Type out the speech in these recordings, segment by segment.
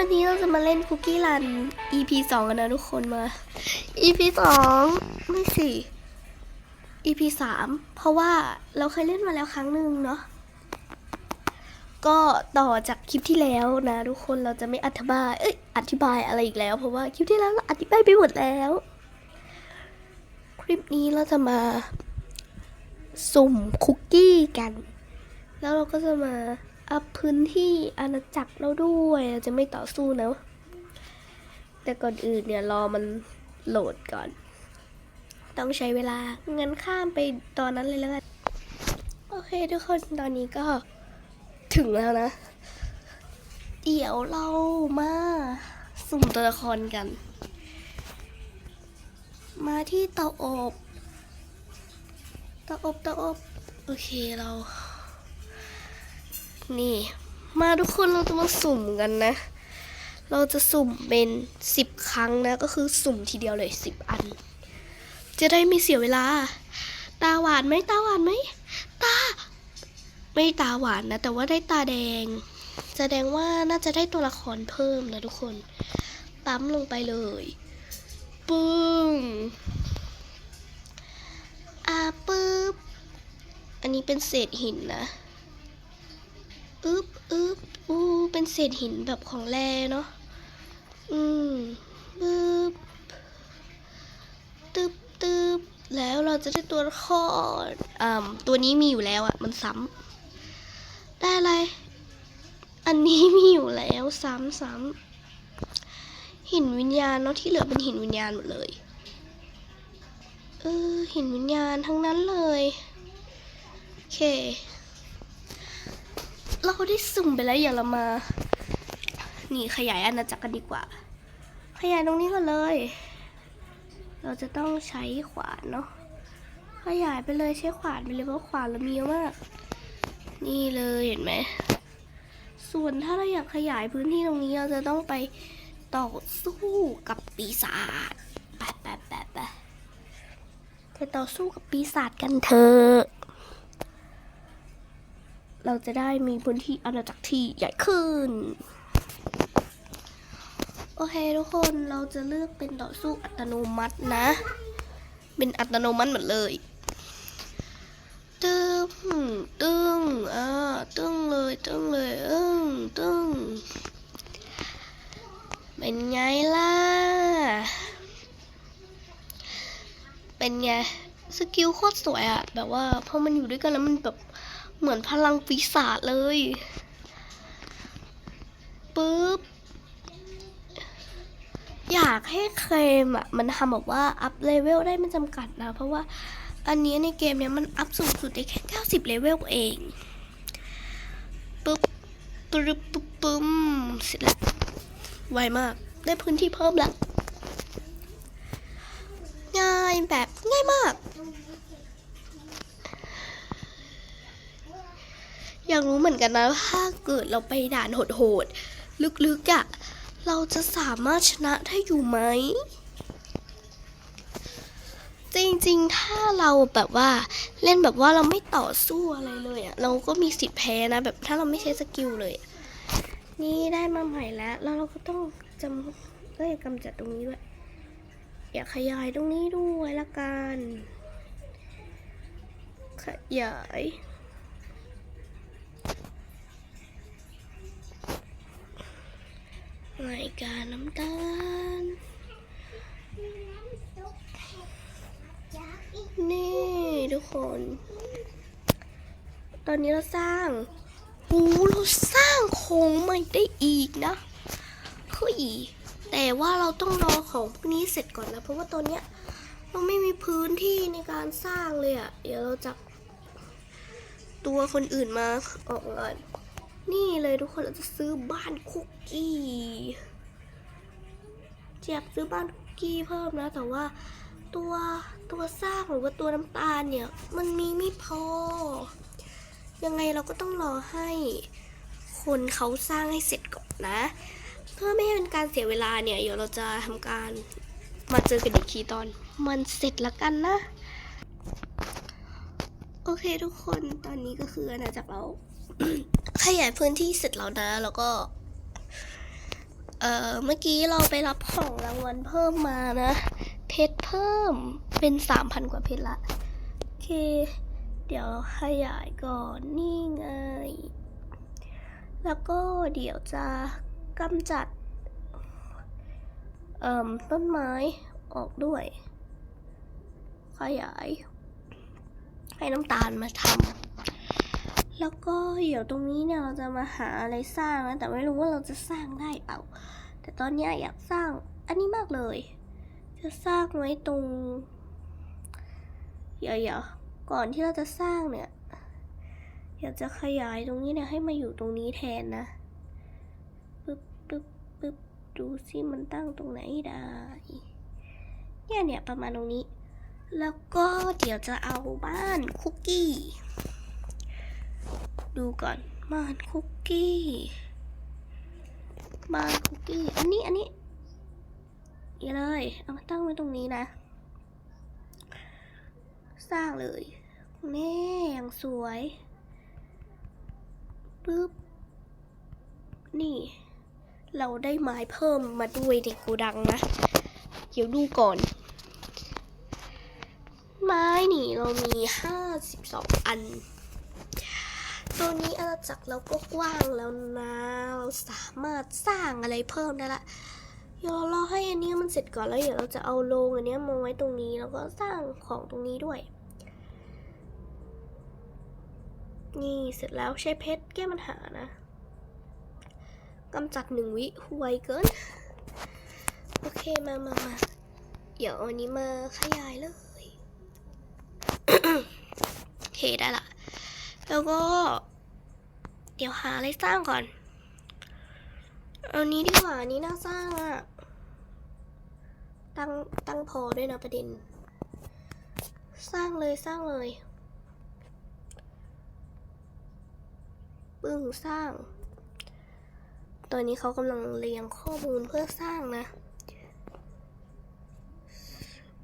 วันนี้เราจะมาเล่นคุกกี้รัน EP สองกันนะทุกคนมา EP สองไม่สิ EP สามเพราะว่าเราเคยเล่นมาแล้วครั้งหนึ่งเนาะก็ต่อจากคลิปที่แล้วนะทุกคนเราจะไม่อธิบายเอ้ยอธิบายอะไรอีกแล้ว เพราะว่าคลิปที่แล้วเราอธิบายไปหมดแล้ว คลิปนี้เราจะมาสุ่มคุกกี้กัน แล้วเราก็จะมา อัพพื้นที่อาณาจักรเราด้วยเราจะไม่ต่อสู้นะแต่ก่อนอื่นเนี่ยรอมันโหลดก่อน ต้องใช้เวลางั้นข้ามไปตอนนั้นเลยแล้วกันโอเคทุกคนตอนนี้ก็ถึงแล้วนะ เดี๋ยวเรามาสุ่มตัวละครกัน มาที่เตาอบเตาอบเตาอบ โอเคเรา นี่ มาทุกคนเราจะมาสุ่มกันนะ เราจะสุ่มเป็นสิบครั้งนะ ก็คือสุ่มทีเดียวเลยสิบอัน จะได้ไม่เสียเวลา ตาหวานไหมตาหวานไหมตา ไม่ตาหวานนะ แต่ว่าได้ตาแดง แสดงว่าน่าจะได้ตัวละครเพิ่มนะทุกคน ปั๊มลงไปเลย ปึ้งอ่าปึ๊บ อันนี้เป็นเศษหินนะ อึ๊บอึ๊บอู้เป็นเศษหินแบบของแร่เนาะ อืมปึ๊บตึ๊บตึ๊บแล้วเราจะได้ตัวละครอ่าตัวนี้มีอยู่แล้วอะมันซ้ำได้อะไร อันนี้มีอยู่แล้วซ้ำซ้ำหินวิญญาณเนาะที่เหลือเป็นหินวิญญาณหมดเลย เออหินวิญญาณทั้งนั้นเลยโอเค เราได้สุ่มไปแล้วอย่าเรามา นี่ขยายอาณาจักรกันดีกว่า ขยายตรงนี้ก่อนเลย เราจะต้องใช้ขวานเนาะ ขยายไปเลยใช้ขวานไปเลยเพราะขวานเรามีเยอะมาก นี่เลยเห็นไหม ส่วนถ้าเราอยากขยายพื้นที่ตรงนี้เราจะต้องไปต่อสู้กับปีศาจไปไปไปไปไปต่อสู้กับปีศาจกันเถอะ เราจะได้มีพื้นที่อาณาจักรที่ใหญ่ขึ้น โอเคทุกคนเราจะเลือกเป็นต่อสู้อัตโนมัตินะ เป็นอัตโนมัติหมดเลย ตึ้งตึ้งอ่าตึ้งเลยตึ้งเลยอึ้งตึ้งเป็นไงล่ะ เป็นไงสกิลโคตรสวยอะแบบว่าพอมันอยู่ด้วยกันแล้วมันแบบ เหมือนพลังปีศาจเลยปุ๊บอยากให้เคลมอะมันทำแบบว่าอัพเลเวลได้ไม่จำกัดนะ เพราะว่าอันนี้ในเกมเนี้ยมันอัพสูงสุดได้แค่90เลเวลเองปุ๊บปุ๊บปุ๊บปุ๊มเสร็จแล้วไวมาก ได้พื้นที่เพิ่มแล้วง่ายแบบง่ายมาก อยากรู้เหมือนกันนะว่าถ้าเกิดเราไปด่านโหดๆลึกๆอะ่ะเราจะสามารถชนะได้อยู่ไหม จริงๆ ถ้าเราแบบว่าเล่นแบบว่าเราไม่ต่อสู้อะไรเลยอะ่ะเราก็มีสิทธิ์แพ้นะ แบบถ้าเราไม่ใช้สกิลเลย นี่ได้มาใหม่แล้ว แล้วเราก็ต้องจำเอ้ยกำจัดตรงนี้ด้วย อยากขยายตรงนี้ด้วยละกัน ขยาย รายการน้ำตาล นี่ทุกคน ตอนนี้เราสร้างหูเราสร้างโค้งใหม่ได้อีกนะเฮ้ยแต่ว่าเราต้องรอของพวกนี้เสร็จก่อนนะ เพราะว่าตอนเนี้ยเราไม่มีพื้นที่ในการสร้างเลยอะ่ะ เดี๋ยวเราจับตัวคนอื่นมาออกก่อน นี่เลยทุกคนเราจะซื้อบ้านคุกกี้อยากซื้อบ้านคุกกี้เพิ่มนะแต่ว่าตัวตัวสร้างหรือว่าตัวน้ำตาลเนี่ย มันมีไม่พอ ยังไงเราก็ต้องรอให้คนเขาสร้างให้เสร็จก่อนนะ เพื่อไม่ให้เป็นการเสียเวลาเนี่ย เดี๋ยวเราจะทำการมาเจอกันอีกทีตอน มันเสร็จละกันนะ โอเคทุกคนตอนนี้ก็คืออาณาจักรเรา ขยายพื้นที่เสร็จแล้วนะ แล้วก็ เอ่อ เมื่อกี้เราไปรับของรางวัลเพิ่มมานะ เพชรเพิ่มเป็นสามพันกว่าเพชรละ โอเค เดี๋ยวเราขยายก่อนนี่ไง แล้วก็เดี๋ยวจะกำจัด เอ่มต้นไม้ออกด้วย ขยาย ให้น้ำตาลมาทำ แล้วก็เดี๋ยวตรงนี้เนี่ยเราจะมาหาอะไรสร้างนะ แต่ไม่รู้ว่าเราจะสร้างได้เปล่า แต่ตอนนี้อยากสร้างอันนี้มากเลย จะสร้างไว้ตรงเดี๋ยวเดี๋ยวก่อนที่เราจะสร้างเนี่ยอยากจะขยายตรงนี้เนี่ยให้มาอยู่ตรงนี้แทนนะปึ๊บปึ๊บปึ๊บดูสิมันตั้งตรงไหนได้เนี่ยเนี่ยประมาณตรงนี้ แล้วก็เดี๋ยวจะเอาบ้านคุกกี้ ดูก่อนบ้านคุกกี้บ้านคุกกี้ อันนี้ อันนี้นี่เลย เอามาตั้งไว้ตรงนี้นะ สร้างเลยแน่อย่างสวยปึ๊บ นี่ เราได้ไม้เพิ่มมาด้วยในโกดังนะ เดี๋ยวดูก่อน ไม้นี่เรามีห้าสิบสองอัน ตอนนี้อาณาจักรเราก็กว้างแล้วนะ เราสามารถสร้างอะไรเพิ่มได้ละเดี๋ยวเรารอให้อันนี้มันเสร็จก่อนแล้วเดี๋ยวเราจะเอาโรงอันนี้มาไว้ตรงนี้แล้วก็สร้างของตรงนี้ด้วย นี่เสร็จแล้วใช้เพชรแก้ปัญหานะกำจัดหนึ่งวิไวเกิน โอเคมามามาเดี๋ยวอันนี้มาขยายเลยโอเคได้ละ แล้วก็ เดี๋ยวหาอะไรสร้างก่อน เอานี้ดีกว่าอันนี้น่าสร้างอะตั้งตั้งพอด้วยนะประเด็น สร้างเลยสร้างเลยปึ้งสร้าง ตอนนี้เขากำลังเรียงข้อมูลเพื่อสร้างนะ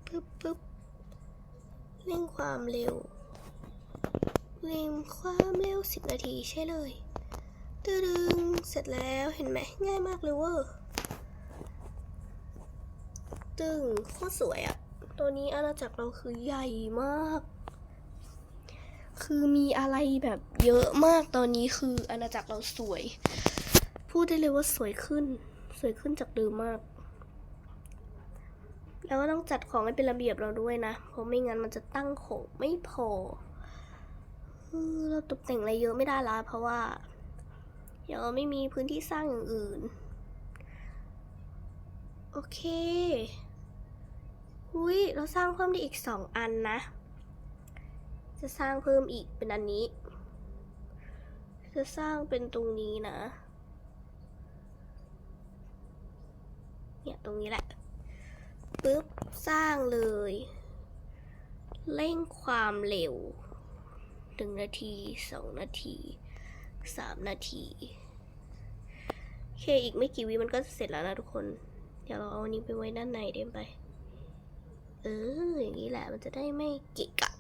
ปึ๊บปึ๊บเร่งความเร็ว เร่งความเร็วสิบนาทีใช่เลยตึดึงเสร็จแล้วเห็นไหมง่ายมากเลยเวอร์ตึงโคตรสวยอะตัวนี้อาณาจักรเราคือใหญ่มาก คือมีอะไรแบบเยอะมากตอนนี้คืออาณาจักรเราสวย พูดได้เลยว่าสวยขึ้น สวยขึ้นจากเดิมมาก แล้วก็ต้องจัดของให้เป็นระเบียบเราด้วยนะ เพราะไม่งั้นมันจะตั้งของไม่พอ เราตกแต่งอะไรเยอะไม่ได้ละเพราะว่าเดี๋ยวไม่มีพื้นที่สร้างอย่างอื่น โอเคหุยเราสร้างเพิ่มได้อีกสองอันนะ จะสร้างเพิ่มอีกเป็นอันนี้ จะสร้างเป็นตรงนี้นะ เนี่ยตรงนี้แหละปึ๊บสร้างเลย เร่งความเร็ว หนึ่งนาทีสองนาทีสามนาทีโอเคอีกไม่กี่วิมันก็เสร็จแล้วนะทุกคน เดี๋ยวเราเอาอันนี้ไปไว้ด้านในเดี๋ยวไปเอออย่างนี้แหละมันจะได้ไม่เกะกะ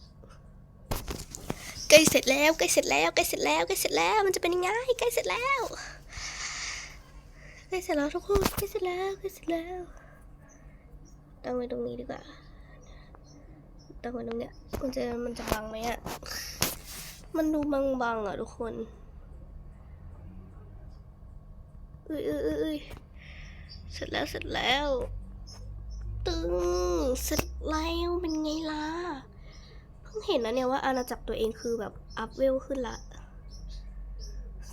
ใกล้เสร็จแล้วใกล้เสร็จแล้วใกล้เสร็จแล้วใกล้เสร็จแล้วมันจะเป็นยังไงใกล้เสร็จแล้วใกล้เสร็จแล้วทุกคนใกล้เสร็จแล้วใกล้เสร็จแล้วตั้งไว้ตรงนี้ดีกว่าตั้งไว้ตรงเนี้ยมันจะมันจะบังไหมอะ มันดูบังๆอะทุกคนเอ้ยเอ้ยเอ้ยเสร็จแล้วเสร็จแล้ว ตึงเสร็จแล้วเป็นไงล่ะ เพิ่งเห็นนะเนี่ยว่าอาณาจักรตัวเองคือแบบอัพเวลขึ้นละ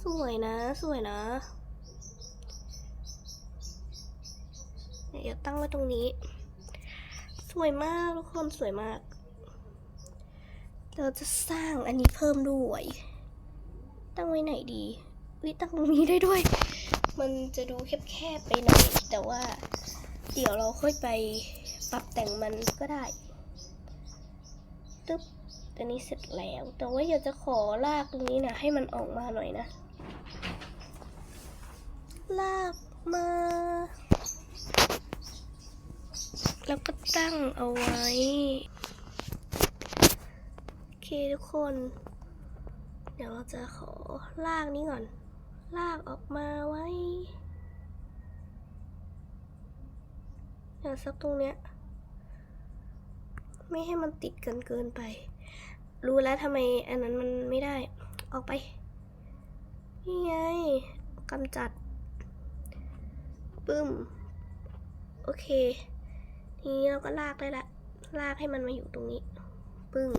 สวยนะ สวยนะเดี๋ยวตั้งไว้ตรงนี้ สวยมากทุกคนสวยมาก เราจะสร้างอันนี้เพิ่มด้วย ตั้งไว้ไหนดีวิตั้งตรงนี้ได้ด้วย มันจะดูแคบๆไปหน่อย แต่ว่า เดี๋ยวเราค่อยไปปรับแต่งมันก็ได้ตึ๊บอันนี้เสร็จแล้ว แต่ว่าอยากจะขอลากตรงนี้นะให้มันออกมาหน่อยนะ ลากมา แล้วก็ตั้งเอาไว้ เคทุกคน เดี๋ยวเราจะขอลากนี้ก่อน ลากออกมาไว้อย่างสักตรงเนี้ย ไม่ให้มันติดกันเกินไป รู้แล้วทำไมอันนั้นมันไม่ได้ ออกไป นี่ไงกำจัด ปึ้ม โอเค ทีนี้เราก็ลากได้ละ ลากให้มันมาอยู่ตรงนี้ ปึ้ง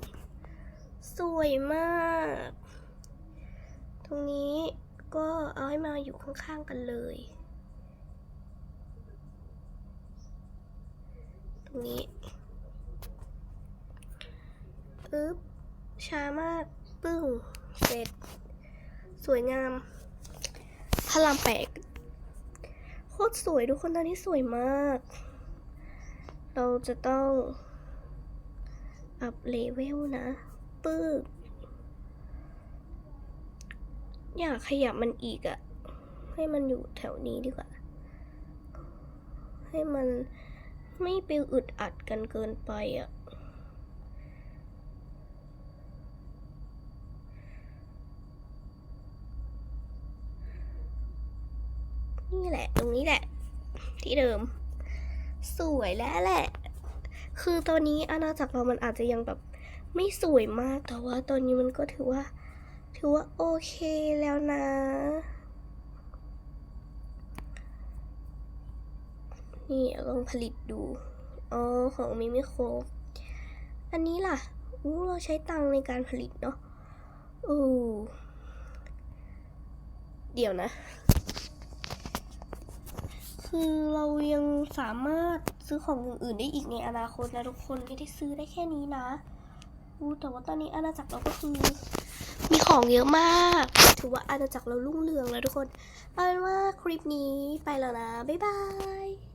สวยมาก ตรงนี้ก็เอาให้มาอยู่ข้างๆกันเลย ตรงนี้อึ๊บช้ามาก ปึ้ง เสร็จ สวยงาม พลังแปกโคตรสวยทุกคนตอนนี้สวยมาก เราจะต้องอัพเลเวลนะ ปึ๊กอยากขยับมันอีกอะให้มันอยู่แถวนี้ดีกว่า ให้มันไม่ไปอึดอัดกันเกินไปอะนี่แหละ ตรงนี้แหละ ที่เดิม สวยแล้วแหละ คือตอนนี้อาณาจักรเรามันอาจจะยังแบบ ไม่สวยมากแต่ว่าตอนนี้มันก็ถือว่า ถือว่าโอเคแล้วนะ นี่ลองผลิตดูอ๋อของมิมิโครบอันนี้ล่ะอู้เราใช้ตังในการผลิตเนาะอู้เดี๋ยวนะ คือเรายังสามารถซื้อของอย่างอื่นได้อีกในอนาคตนะทุกคนไม่ได้ซื้อได้แค่นี้นะ อู้แต่ว่าตอนนี้อาณาจักรเราก็คือมีของเยอะมาก ถือว่าอาณาจักรเรารุ่งเรืองแล้วทุกคน เอาเป็นว่าคลิปนี้ไปแล้วนะ บ๊ายบาย